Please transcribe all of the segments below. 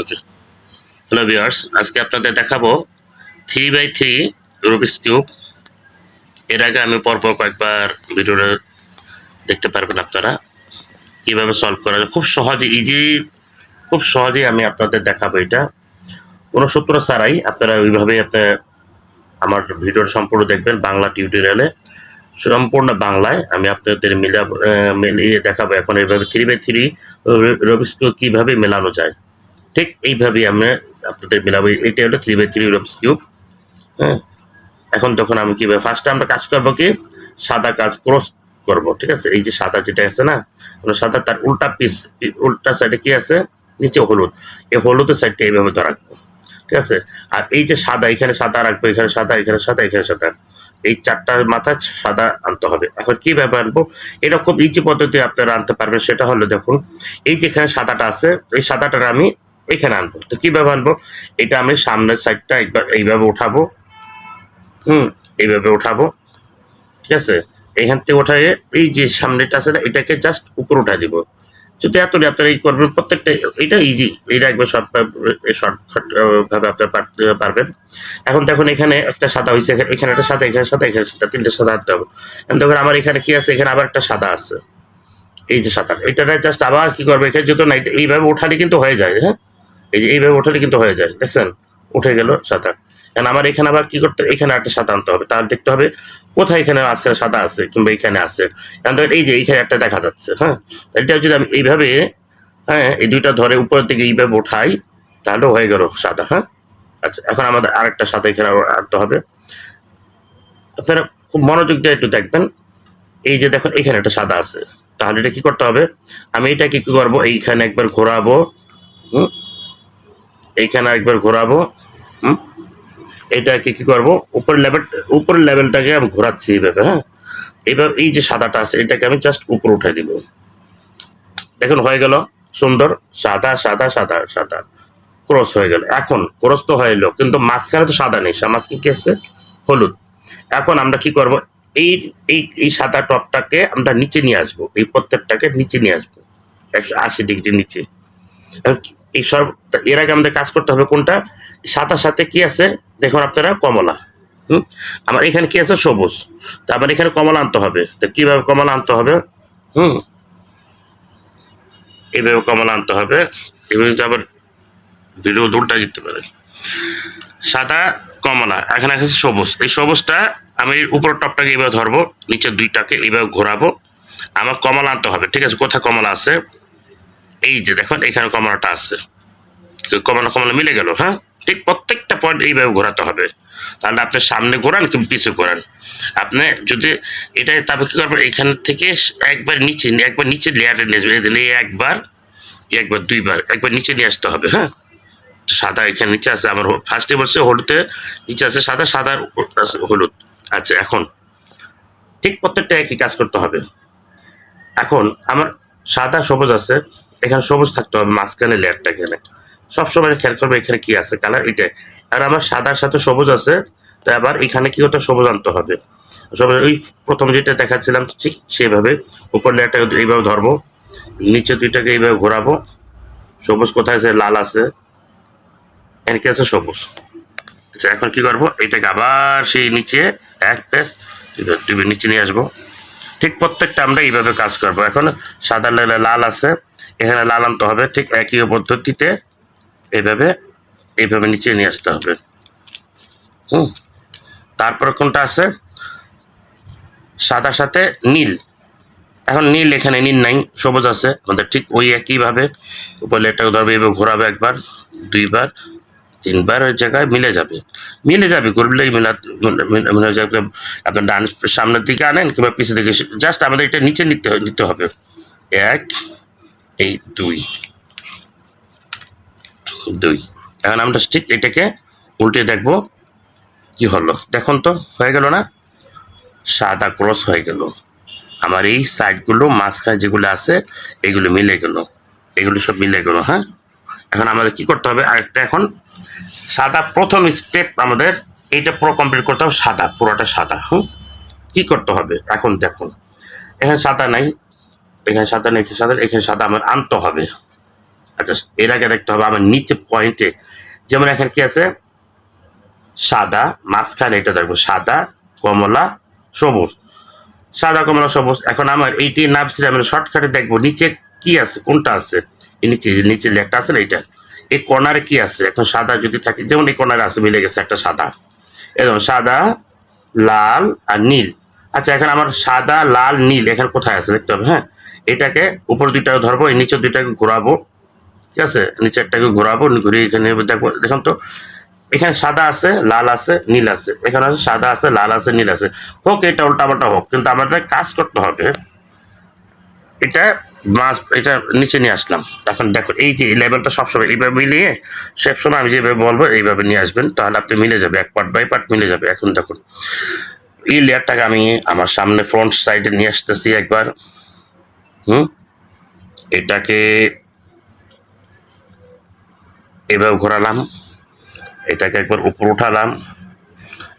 Okay hello viewers, আজকে আপনাদের দেখাবো three by three Rubik's cube এর আগে আমি পরপর কয়েকবার ভিডিওটা দেখতে পারবেন আপনারা। কীভাবে সলভ করা যায়? খুব সহজে ইজি খুব সহজেই আমি আপনাদের দেখাবো এটা। কোনো সূত্র ছাড়াই আপনারা ওইভাবেই আপনার, আমার ভিডিওর সম্পূর্ণ দেখবেন বাংলা টিউটোরিয়ালে সম্পূর্ণ বাংলায় আমি আপনাদের মিলাব মিলিয়ে দেখাবো এখন এইভাবে three by three Rubik's cube কীভাবে মেলানো যায়। ঠিক এইভাবেই আমরা আপনাদের মিলাবো এটা হলো three by three Rubik's cube হ্যাঁ? এখন তখন আমি কীভাবে ফার্স্টে আমরা কাজ করব কি? সাদা কাজ ক্রস করব, ঠিক আছে? এই যে সাদা যেটা আছে না ওটা সাদা তার উল্টা পিস উল্টা সাইডে কি আছে? নিচে হলুদ। এই হলুদের সাইডটা এইভাবে ধরা ঠিক আছে? আর এই যে সাদা, এখানে সাদা রাখব, এখানে সাদা এখানে সাদা এখানে সাদা। এই চারটার মাথায় সাদা আনতে হবে। এখন কি ব্যাপার আনব এরকম ইজি পদ্ধতি আপনারা আনতে পারবেন, সেটা হলো দেখুন, এই যেখানে সাদাটা আছে, এই সাদাটার আমি এখানে আনব। তো কীভাবে আনব? এটা আমি সামনের সাইডটা একবার এইভাবে উঠাবো। হুম, এইভাবে উঠাবো। ঠিক আছে? এইখান থেকে উঠায় এই যে সামনেটা আছে না, এটাকে জাস্ট উপরে উঠা দিব। যদি এত আপনারা এই করবেন, প্রত্যেকটা এটা ইজি এটা একবার শর্ট শর্টকাট ভাবে আপনারা পারবেন। এখন দেখুন এখানে একটা সাদা হয়েছে এখানে- এখানে একটা সাদা, এখানে সাদা এখানে সাদা, তিনটে সাদা আনতে হবে। এখন দেখুন আমার এখানে কি আছে? এখানে আবার একটা সাদা আছে। এই যে সাদা। এটা জাস্ট আবার কি করবে? এখানে যেহেতু না এইভাবে উঠালে কিন্তু হয়ে যায় হ্যাঁ? এই যে এইভাবে উঠালে কিন্তু হয়ে যায়। দেখছেন? উঠে গেল সাদা কারণ আমার এখানে আবার কি করতে এখানে একটা সাদা আনতে হবে। তার দেখতে হবে কোথায় এখানে আজকাল সাদা আছে কিংবা এখানে আছে। কারণ এই যে এইখানে একটা দেখা যাচ্ছে হ্যাঁ? এটা যদি আমি এইভাবে হ্যাঁ এই দুইটা ধরে উপরের দিকে এইভাবে উঠাই, তাহলে হয়ে গেল সাদা হ্যাঁ? আচ্ছা এখন আমাদের আরেকটা সাদা এখানে আনতে হবে। আপনারা খুব মনোযোগ দিয়ে একটু দেখবেন। এই যে দেখুন, এখানে একটা সাদা আছে। তাহলে এটা কি করতে হবে? আমি এটাকে কি করব? এইখানে একবার ঘোরাবো, হুম? এইখানে একবার ঘোরাবো, হুম? এটাকে কি করব? উপরের লেভেল উপরের লেভেলটাকে আমি ঘোরাচ্ছি এইভাবে হ্যাঁ? এইভাবে এই যে সাদাটা আছে, এটাকে আমি জাস্ট উপরে উঠে দিব। দেখুন, হয়ে গেল। সুন্দর। সাদা সাদা সাদা সাদা। ক্রস হয়ে গেল। এখন ক্রস তো হয়ে এলো, কিন্তু মাঝখানে তো সাদা নেই। মাঝখানে কি আছে? হলুদ। এখন আমরা কি করব? এই এই এই সাদা টপটাকে আমরা নিচে নিয়ে আসব। এই প্রত্যেকটাকে নিচে নিয়ে আসব। একশো আশি ডিগ্রি নিচে। এই সব এর আগে আমাদের কাজ করতে হবে কোনটা? সাদার সাথে কি আছে? দেখুন আপনারা, কমলা। হুম? আমার এখানে কি আছে? সবুজ। তো আবার এখানে কমলা আনতে হবে। তো কীভাবে কমলা আনতে হবে? হুম? এইভাবে কমলা আনতে হবে। এভাবে তো আবার ভিডিও উল্টা যেতে পারে। সাদা, কমলা। এখানে আছে সবুজ। এই সবুজটা আমি উপর টপটাকে এইভাবে ধরবো, নিচের দুইটাকে এইভাবে ঘোরাবো। আমার কমলা আনতে হবে। ঠিক আছে? কোথায় কমলা আছে? এই যে দেখুন, এখানে কমলাটা আছে। কমলা কমলা মিলে গেল হ্যাঁ? ঠিক প্রত্যেকটা পয়েন্ট এইভাবে ঘোরাতে হবে। তাহলে আপনি সামনে ঘোরান কিংবা পিছু ঘোরান। আপনি যদি এটা তবে কি করবেন? এখান থেকে একবার নিচে একবার নিচে লেয়ারে নিয়ে একবার একবার, দুইবার, একবার নিচে নিয়ে আসতে হবে হ্যাঁ? সাদা এখানে নিচে আছে, আমার ফার্স্টে বলছে হলুদে, নিচে আছে সাদা সাদার উপর আছে হলুদ। আচ্ছা এখন ঠিক প্রত্যেকটা একই কাজ করতে হবে। এখন আমার সাদা, সবুজ আছে এখানে সবুজ থাকতে হবে, মাঝখানে লেয়ারটা এখানে। সবসময় খেয়াল করবে এখানে কি আছে কালার এটা আর আমার সাদার সাথে সবুজ আছে তো আবার এখানে কি হতো সবুজ আনতে হবে। সবুজ, ওই প্রথম যেটা দেখাচ্ছিলাম ঠিক সেভাবে উপর লেয়ারটা এইভাবে ধরবো, নিচে দুইটাকে এইভাবে ঘোরাবো। সবুজ কোথায় আছে? লাল আছে। এখানে কি আছে সবুজ। আচ্ছা এখন কি করব? এটাকে আবার সেই নিচে এক টিভি নিচে নিয়ে আসব। ঠিক প্রত্যেকটা আমরা এইভাবে কাজ করব। এখন সাদা লাল লাল আছে, এখানে লাল আনতে হবে, ঠিক একই পদ্ধতিতে এইভাবে এইভাবে নিচে নিয়ে আসতে হবে। হুম, তারপর কোনটা আছে? সাদার সাথে নীল। এখন নীল এখানে নীল নাই, সবুজ আছে, আমাদের ঠিক ওই একইভাবে উপরে এটাকে ধরবে এভাবে ঘোরাবে একবার, দুইবার তিনবার ওই জায়গায় মিলে যাবে। মিলে যাবে করলেই মিলে- মিলে যাবে। আপনার ডান সামনের দিকে আনেন কিংবা পিছের দিকে জাস্ট আমাদের এটা নিচে নিতে নিতে হবে। এক, এই দুই। দুই। এখন আমরা ঠিক এটাকে উল্টে দেখব কি হলো। দেখুন তো, হয়ে গেল না? সাদা ক্রস হয়ে গেল। আমার এই সাইডগুলো মাঝখানে যেগুলো আছে, এগুলো মিলে গেল। এগুলো সব মিলে গেল হ্যাঁ? এখন আমাদের কি করতে হবে? আরেকটা এখন সাদা প্রথম স্টেপ আমাদের এইটা পুরো কমপ্লিট করতে হবে, সাদা, পুরোটা সাদা, হুম? কি করতে হবে? এখন দেখুন, এখানে সাদা নাই, এখানে সাদা নেই সাদা এখানে সাদা আমার আনতে হবে। আচ্ছা এর আগে দেখতে হবে আমার নিচে পয়েন্টে যেমন এখানে কি আছে? সাদা, মাঝখানে এটা দেখব, সাদা, কমলা, সবুজ। সাদা, কমলা, সবুজ। এখন আমার এইটি নামছিল আমি শর্টকাটে দেখব, নিচে কি আছে, কোনটা আছে? নিচে নিচে লেখটা আছে না এটা এই কর্নারে কি আছে? এখন সাদা যদি থাকে, যেমন এই কর্নারে আছে, মিলে গেছে একটা সাদা। এরকম সাদা, লাল আর নীল। আচ্ছা এখন আমার সাদা, লাল, নীল এখানে কোথায় আছে? দেখতে হবে হ্যাঁ? এটাকে উপর দুইটাকে ধরবো, এই নিচের দুইটাকে ঘোরাবো। ঠিক আছে? নিচেরটাকে ঘোরাবো, ঘুরিয়ে এখানে দেখব। দেখুন তো, এখানে সাদা আছে, লাল আছে, নীল আছে। এখানে আছে সাদা আছে, লাল আছে, নীল আছে। হোক, এটা উল্টাপাল্টা হোক, কিন্তু আমাদের কাজ করতে হবে এটা মাছ, এটা নিচে নিয়ে আসলাম। এখন দেখো, এই যে লেভেলটা সবসময় এইভাবে মিলিয়ে, সবসময় আমি যেভাবে বলব এইভাবে নিয়ে আসবেন, তাহলে আপনি মিলে যাবে, এক পার্ট বাই পার্ট মিলে যাবে। এখন দেখুন, এই লেয়ারটাকে আমি আমার সামনে ফ্রন্ট সাইডে নিয়ে আসতেছি একবার। হুম? এটাকে এভাবে ঘোরালাম, এটাকে একবার উপর উঠালাম।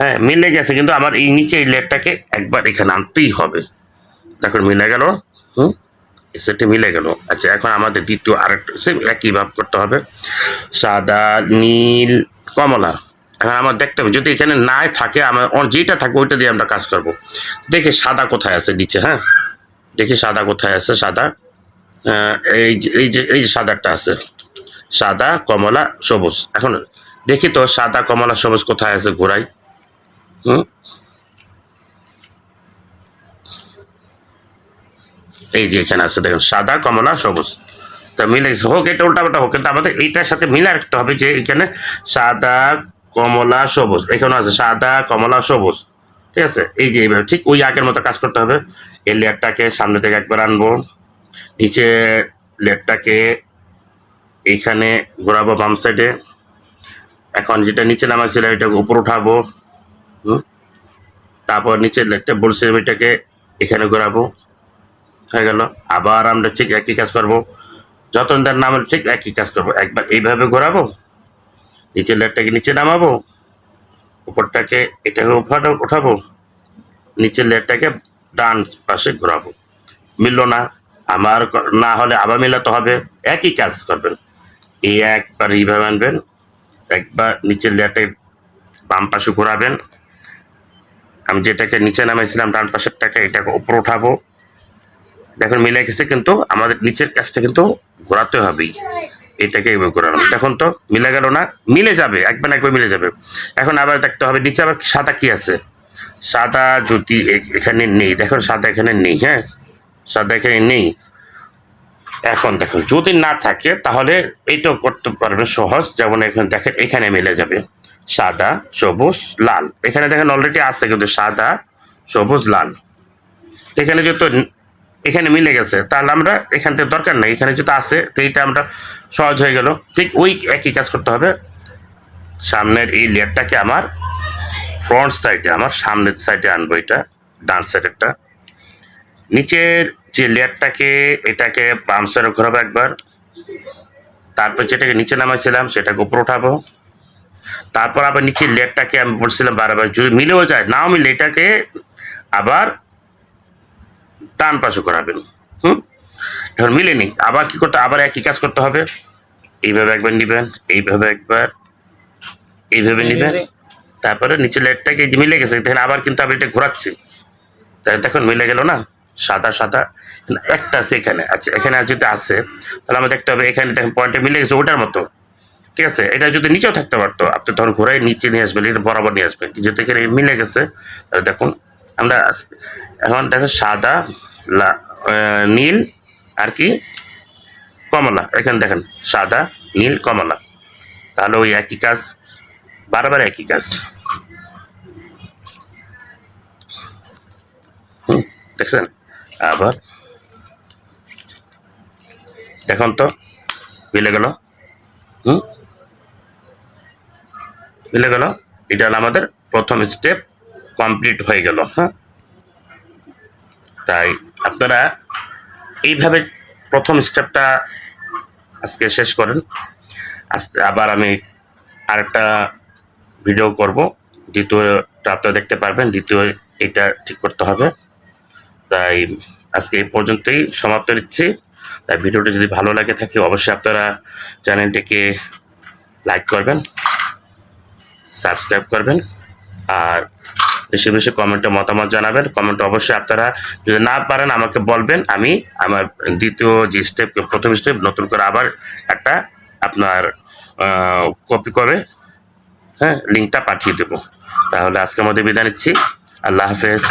হ্যাঁ মিলে গেছে, কিন্তু আমার এই নিচে এই লেয়ারটাকে একবার এখানে আনতেই হবে। দেখুন, মিলে গেল। হুম? সেটি মিলে গেল। আচ্ছা এখন আমাদের দ্বিতীয় আরেকটা সেম একই ভাব করতে হবে। সাদা, নীল, কমলা। এখন আমার দেখতে হবে, যদি এখানে নাই থাকে, আমার যেটা থাকে, ওইটা দিয়ে আমরা কাজ করব। দেখে সাদা কোথায় আছে নিচে হ্যাঁ? দেখি সাদা কোথায় আছে, সাদা। এই যে এই যে এই যে সাদাটা আছে। সাদা, কমলা, সবুজ। এখন দেখি তো, সাদা, কমলা, সবুজ কোথায় আছে ঘোরাই হুম? এই যে এখানে আছে, দেখুন, সাদা, কমলা, সবুজ। তা মিলে গেছে। হোক, এটা উল্টাপাল্টা হোক, কিন্তু আমাদের এইটার সাথে মিলে রাখতে হবে যে এখানে সাদা, কমলা, সবুজ। এখানে আছে, সাদা, কমলা, সবুজ। ঠিক আছে? এই যে এইভাবে, ঠিক ওই আগের মতো কাজ করতে হবে। এই লেয়ারটাকে সামনে থেকে একবার আনব। নিচে লেয়ারটাকে এইখানে ঘোরাবো বাম সাইডে। এখন যেটা নিচে নামাইছিল এটাকে উপর উঠাবো। তারপর নিচের লেগটা বলছিলাম এটাকে এখানে ঘোরাবো। হয়ে গেল। আবার আমরা ঠিক একই কাজ করব। যতন তার নাম ঠিক একই কাজ করব। একবার এইভাবে ঘোরাবো নিচের লেটটাকে নিচে নামাবো, উপরটাকে এটাকে উঠাবো উঠাবো নিচের লেটটাকে ডান পাশে ঘোরাবো। মিললো না, আমার না হলে আবার মিলাতে হবে। একই কাজ করবেন। এই একবার এইভাবে আনবেন, একবার নিচের লেয়ারটাকে বাম পাশে ঘোরাবেন। আমি যেটাকে নিচে নামাইছিলাম, ডান পাশেরটাকে এটাকে উপরে উঠাবো। দেখুন মিলে গেছে, কিন্তু আমাদের নিচের কাজটা কিন্তু ঘোরাতে হবেই। এটাকে এইভাবে ঘোরালাম দেখুন তো মিলে গেল না, মিলে যাবে, একবার একবার মিলে যাবে। এখন আবার দেখতে হবে, নিচে আবার সাদা কি আছে? সাদা যদি এখানে নেই, দেখুন সাদা এখানে নেই হ্যাঁ? সাদা এখানে নেই। এখন দেখুন, যদি না থাকে, তাহলে এইটাও করতে পারবেন সহজ। যেমন এখানে দেখেন, এখানে মিলে যাবে। সাদা, সবুজ, লাল। এখানে দেখেন অলরেডি আছে, কিন্তু সাদা, সবুজ, লাল। এখানে যেহেতু এখানে মিলে গেছে। তাহলে আমরা এখান থেকে দরকার নাই। এখানে যেহেতু আছে, তো এইটা আমরা সহজ হয়ে গেল। ঠিক ওই একই কাজ করতে হবে। সামনের এই লেয়ারটাকে আমার ফ্রন্ট সাইডে আমার সামনের সাইডে আনব এটা, ডান সাইডেরটা নিচের যে লেয়ারটাকে, এটাকে বাম সাইডে ঘোরাবো একবার। তারপর যেটাকে নিচে নামাইছিলাম, সেটাকে উপর উঠাবো। তারপর আবার নিচের লেয়ারটাকে আমি বলছিলাম বারবার, যদি মিলেও যায়, নাও মিলে এটাকে আবার ডান পাশে করাবেন। হুম? এখন মিলেনি আবার কি করতে আবার একই কাজ করতে হবে। এইভাবে একবার নিবেন এইভাবে একবার এইভাবে নিবেন। তারপরে নিচে লেটটাকে মিলে গেছে দেখেন আবার কিন্তু আমি এটা ঘোরাচ্ছি। তাই দেখুন মিলে গেল না? সাদা সাদা। একটা আছে এখানে। আচ্ছা এখানে আর যদি আছে তাহলে আমাদের দেখতে হবে। এখানে দেখেন পয়েন্টে মিলে গেছে ওটার মতো। ঠিক আছে? এটা যদি নিচেও থাকতে পারতো আপনি তখন ঘোরাই নিচে নিয়ে আসবেন এটা বরাবর নিয়ে আসবেন। যেহেতু এখানে মিলে গেছে। তাহলে দেখুন আমরা এখন দেখেন সাদা নীল, আর কি? কমলা, এখানে দেখেন, সাদা, নীল, কমলা। তাহলে ওই একই কাজ, বারবার একই কাজ। দেখছেন? আবার। দেখুন তো, মিলে গেল। হুম? মিলে গেল। এটা হলো আমাদের প্রথম স্টেপ কমপ্লিট হয়ে গেল। হ্যাঁ। তাই আপনারা এইভাবে প্রথম স্টেপটা আজকে শেষ করেন। আজকে আবার আমি আরেকটা ভিডিও করব। দ্বিতীয়টা আপনারা দেখতে পারবেন দ্বিতীয় এটা ঠিক করতে হবে। তাই আজকে এই পর্যন্তই সমাপ্ত দিচ্ছি তাই ভিডিওটি যদি ভালো লাগে থাকে অবশ্যই আপনারা চ্যানেলটিকে লাইক করবেন সাবস্ক্রাইব করবেন আর বেশি বেশি কমেন্টে মতামত জানাবেন। কমেন্ট অবশ্যই আপনারা যদি না পারেন আমাকে বলবেন, আমি আমার দ্বিতীয় যে স্টেপ প্রথম স্টেপ নতুন করে আবার একটা আপনার কপি করে হ্যাঁ লিঙ্কটা পাঠিয়ে দেবো। তাহলে আজকের মধ্যে বিদায় নিচ্ছি। আল্লাহ হাফেজ।